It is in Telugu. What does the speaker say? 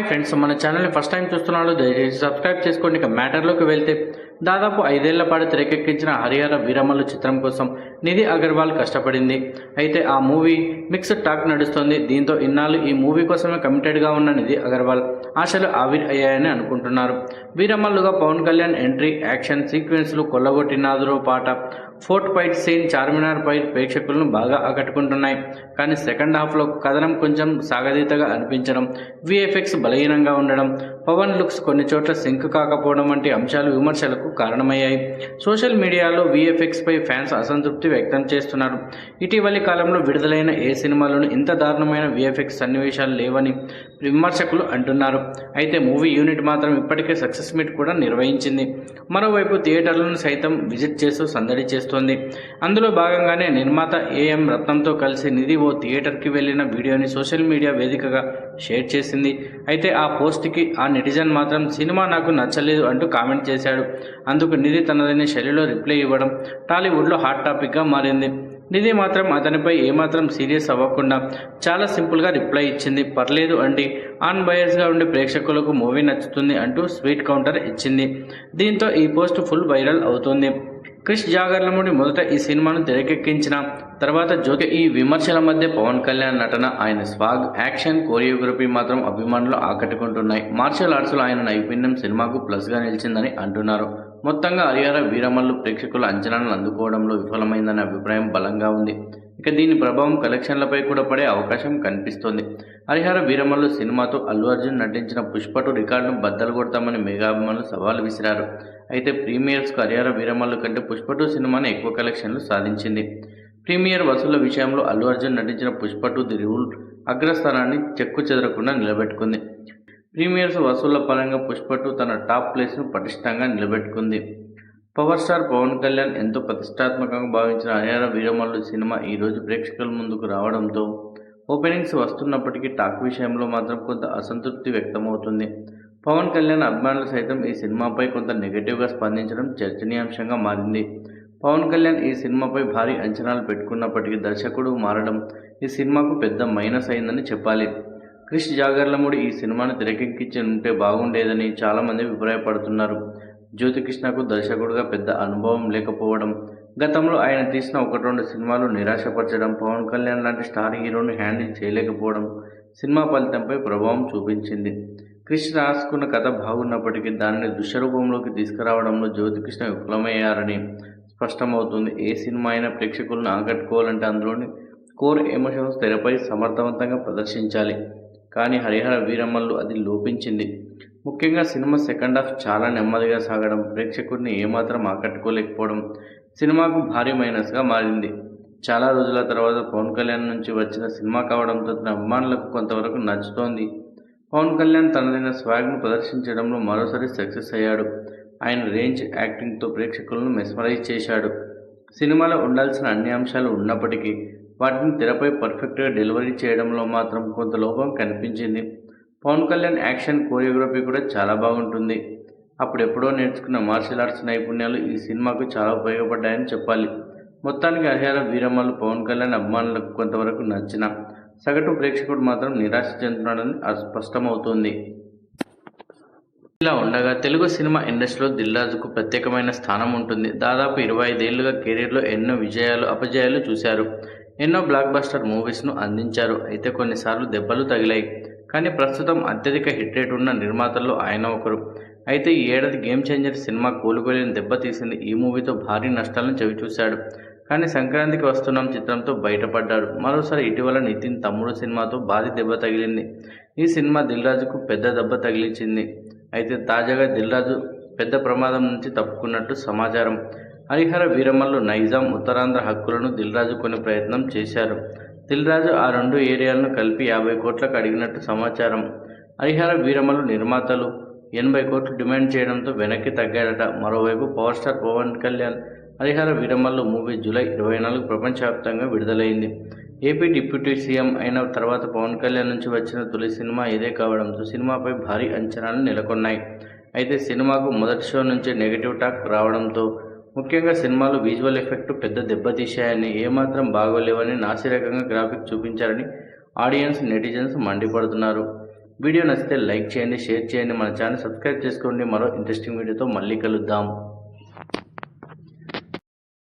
హాయ్ ఫ్రెండ్స్ మన ఛానల్ని ఫస్ట్ టైం చూస్తున్నాడు దయచేసి సబ్స్క్రైబ్ చేసుకోండి. ఇక మ్యాటర్లోకి వెళ్తే దాదాపు ఐదేళ్ళ పాటు తెరకెక్కించిన హరిహర వీరమల్లు చిత్రం కోసం నిధి అగర్వాల్ కష్టపడింది. అయితే ఆ మూవీ మిక్స్డ్ టాక్ నడుస్తోంది. దీంతో ఇన్నాళ్ళు ఈ మూవీ కోసమే కమిటెడ్గా ఉన్న నిధి అగర్వాల్ ఆశలు ఆవిర్ అయ్యాయని అనుకుంటున్నారు. వీరమల్లుగా పవన్ కళ్యాణ్ ఎంట్రీ యాక్షన్ సీక్వెన్స్లు కొల్లగొట్టినాదురో పాట ఫోర్ట్ ఫైట్ సీన్ చార్మినార్ పై ప్రేక్షకులను బాగా ఆకట్టుకుంటున్నాయి. కానీ సెకండ్ హాఫ్లో కథనం కొంచెం సాగదీతగా అనిపించడం విఎఫ్ఎక్స్ బలహీనంగా ఉండడం పవన్ లుక్స్ కొన్ని చోట్ల సింక్ కాకపోవడం వంటి అంశాలు విమర్శలకు కారణమయ్యాయి. సోషల్ మీడియాలో విఎఫ్ఎక్స్పై ఫ్యాన్స్ అసంతృప్తి వ్యక్తం చేస్తున్నారు. ఇటీవలి కాలంలో విడుదలైన ఏ సినిమాలోనూ ఇంత దారుణమైన విఎఫ్ఎక్స్ సన్నివేశాలు లేవని విమర్శకులు అంటున్నారు. అయితే మూవీ యూనిట్ మాత్రం ఇప్పటికే సక్సెస్ మీట్ కూడా నిర్వహించింది. మరోవైపు థియేటర్లను సైతం విజిట్ చేస్తూ సందడి చేస్తోంది. అందులో భాగంగానే నిర్మాత ఏఎం రత్నంతో కలిసి నిధి ఓ థియేటర్కి వెళ్ళిన వీడియోని సోషల్ మీడియా వేదికగా షేర్ చేసింది. అయితే ఆ పోస్ట్కి ఆ నెటిజన్ మాత్రం సినిమా నాకు నచ్చలేదు అంటూ కామెంట్ చేశాడు. అందుకు నిధి తనదైన శైలిలో రిప్లై ఇవ్వడం టాలీవుడ్లో హాట్ టాపిక్గా మారింది. నిధి మాత్రం అతనిపై ఏమాత్రం సీరియస్ అవ్వకుండా చాలా సింపుల్గా రిప్లై ఇచ్చింది. పర్లేదు అండి ఆన్ బయర్స్గా ఉండే ప్రేక్షకులకు మూవీ నచ్చుతుంది అంటూ స్వీట్ కౌంటర్ ఇచ్చింది. దీంతో ఈ పోస్ట్ ఫుల్ వైరల్ అవుతుంది. క్రిష్ జాగర్లముడి మొదట ఈ సినిమాను తెరకెక్కించిన తర్వాత జ్యోతి ఈ విమర్శల మధ్య పవన్ కళ్యాణ్ నటన ఆయన స్వాగ్ యాక్షన్ కోరియోగ్రఫీ మాత్రం అభిమానులు ఆకట్టుకుంటున్నాయి. మార్షల్ ఆర్ట్స్లో ఆయన నైపుణ్యం సినిమాకు ప్లస్గా నిలిచిందని అంటున్నారు. మొత్తంగా హరిహర వీరమల్లు ప్రేక్షకుల అంచనాలను అందుకోవడంలో విఫలమైందనే అభిప్రాయం బలంగా ఉంది. ఇక దీని ప్రభావం కలెక్షన్లపై కూడా పడే అవకాశం కనిపిస్తోంది. హరిహర వీరమల్లు సినిమాతో అల్లు అర్జున్ నటించిన పుష్పటు రికార్డును బద్దలు కొడతామని మెగాభిమానులు సవాల్ విసిరారు. అయితే ప్రీమియర్స్కు హరిహర వీరమల్లు కంటే పుష్పటు సినిమానే ఎక్కువ కలెక్షన్లు సాధించింది. ప్రీమియర్ వసూళ్ళ విషయంలో అల్లు అర్జున్ నటించిన పుష్పటు ది రూల్ అగ్రస్థానాన్ని చెక్కు చెదరకుండా నిలబెట్టుకుంది. ప్రీమియర్స్ వసూళ్ళ పరంగా పుష్పటు తన టాప్ ప్లేస్ను పటిష్టంగా నిలబెట్టుకుంది. పవర్ స్టార్ పవన్ కళ్యాణ్ ఎంతో ప్రతిష్టాత్మకంగా భావించిన హరిహర వీరమల్లు సినిమా ఈరోజు ప్రేక్షకుల ముందుకు రావడంతో ఓపెనింగ్స్ వస్తున్నప్పటికీ టాక్ విషయంలో మాత్రం కొంత అసంతృప్తి వ్యక్తమవుతుంది. పవన్ కళ్యాణ్ అభిమానులు సైతం ఈ సినిమాపై కొంత నెగిటివ్గా స్పందించడం చర్చనీయాంశంగా మారింది. పవన్ కళ్యాణ్ ఈ సినిమాపై భారీ అంచనాలు పెట్టుకున్నప్పటికీ దర్శకుడు మారడం ఈ సినిమాకు పెద్ద మైనస్ అయిందని చెప్పాలి. క్రిష్ జాగర్లముడి ఈ సినిమాను తెరకెక్కించి ఉంటే బాగుండేదని చాలామంది అభిప్రాయపడుతున్నారు. జ్యోతికృష్ణకు దర్శకుడిగా పెద్ద అనుభవం లేకపోవడం గతంలో ఆయన తీసిన ఒకటి రెండు సినిమాలు నిరాశపరచడం పవన్ కళ్యాణ్ లాంటి స్టార్ హీరోని హ్యాండిల్ చేయలేకపోవడం సినిమా ఫలితంపై ప్రభావం చూపించింది. క్రిష్ రాసుకున్న కథ బాగున్నప్పటికీ దానిని దృశ్యరూపంలోకి తీసుకురావడంలో జ్యోతికృష్ణ విఫలమయ్యారని స్పష్టమవుతుంది. ఏ సినిమా అయినా ప్రేక్షకులను ఆకట్టుకోవాలంటే అందులోని కోర్ ఎమోషన్స్ తెరపై సమర్థవంతంగా ప్రదర్శించాలి. కానీ హరిహర వీరమ్మలు అది లోపించింది. ముఖ్యంగా సినిమా సెకండ్ హాఫ్ చాలా నెమ్మదిగా సాగడం ప్రేక్షకుడిని ఏమాత్రం ఆకట్టుకోలేకపోవడం సినిమాకు భారీ మైనస్గా మారింది. చాలా రోజుల తర్వాత పవన్ కళ్యాణ్ నుంచి వచ్చిన సినిమా కావడంతో తన అభిమానులకు కొంతవరకు నచ్చుతోంది. పవన్ కళ్యాణ్ తనదైన స్వాగ్ను ప్రదర్శించడంలో మరోసారి సక్సెస్ అయ్యాడు. ఆయన రేంజ్ యాక్టింగ్తో ప్రేక్షకులను మెస్మరైజ్ చేశాడు. సినిమాలో ఉండాల్సిన అన్ని అంశాలు ఉన్నప్పటికీ వాటిని తెరపై పర్ఫెక్ట్గా డెలివరీ చేయడంలో మాత్రం కొంత లోపం కనిపించింది. పవన్ కళ్యాణ్ యాక్షన్ కోరియోగ్రఫీ కూడా చాలా బాగుంటుంది. అప్పుడెప్పుడో నేర్చుకున్న మార్షల్ ఆర్ట్స్ నైపుణ్యాలు ఈ సినిమాకు చాలా ఉపయోగపడ్డాయని చెప్పాలి. మొత్తానికి హరిహర వీరమ్మలు పవన్ కళ్యాణ్ అభిమానులకు కొంతవరకు నచ్చిన సగటు ప్రేక్షకుడు మాత్రం నిరాశ చెందుతున్నాడని స్పష్టమవుతోంది ఇలా ఉండగా తెలుగు సినిమా ఇండస్ట్రీలో దిల్రాజుకు ప్రత్యేకమైన స్థానం ఉంటుంది. దాదాపు ఇరవై ఐదేళ్ళుగా కెరీర్లో ఎన్నో విజయాలు అపజయాలు చూశారు. ఎన్నో బ్లాక్ బస్టర్ మూవీస్ను అందించారు. అయితే కొన్నిసార్లు దెబ్బలు తగిలాయి. కానీ ప్రస్తుతం అత్యధిక హిట్ రేట్ ఉన్న నిర్మాతల్లో ఆయన ఒకరు. అయితే ఈ ఏడాది గేమ్ చేంజర్ సినిమా కోలుకోలేని దెబ్బతీసింది ఈ మూవీతో భారీ నష్టాలను చవిచూశాడు. కానీ సంక్రాంతికి వస్తున్నాం చిత్రంతో బయటపడ్డాడు. మరోసారి ఇటీవల నితిన్ తమ్ముడు సినిమాతో భారీ దెబ్బ తగిలింది. ఈ సినిమా దిల్రాజుకు పెద్ద దెబ్బ తగిలించింది. అయితే తాజాగా దిల్రాజు పెద్ద ప్రమాదం నుంచి తప్పుకున్నట్టు సమాచారం. హరిహర వీరమల్లు నైజాం ఉత్తరాంధ్ర హక్కులను దిల్రాజు కొనే ప్రయత్నం చేశారు. దిల్రాజు ఆ రెండు ఏరియాలను కలిపి యాభై కోట్లకు అడిగినట్టు సమాచారం. హరిహర వీరమల్లు నిర్మాతలు ఎనభై కోట్లు డిమాండ్ చేయడంతో వెనక్కి తగ్గాడట మరోవైపు power star Pawan Kalyan Harihara Veeramallu movie July ఇరవై నాలుగు ప్రపంచవ్యాప్తంగా విడుదలైంది. ఏపీ డిప్యూటీ సీఎం అయిన తర్వాత పవన్ కళ్యాణ్ నుంచి వచ్చిన తొలి సినిమా ఇదే కావడంతో సినిమాపై భారీ అంచనాలు నెలకొన్నాయి. అయితే సినిమాకు మొదటి షో నుంచే నెగిటివ్ టాక్ రావడంతో ముఖ్యంగా సినిమాలు విజువల్ ఎఫెక్ట్ పెద్ద దెబ్బతీశాయని ఏమాత్రం బాగోలేవని నాసిరకంగా గ్రాఫిక్ చూపించారని ఆడియన్స్ నెటిజన్స్ మండిపడుతున్నారు. వీడియో నచ్చితే లైక్ చేయండి షేర్ చేయండి మన ఛానల్ సబ్స్క్రైబ్ చేసుకోండి. మరో ఇంట్రెస్టింగ్ వీడియోతో మళ్ళీ కలుద్దాం.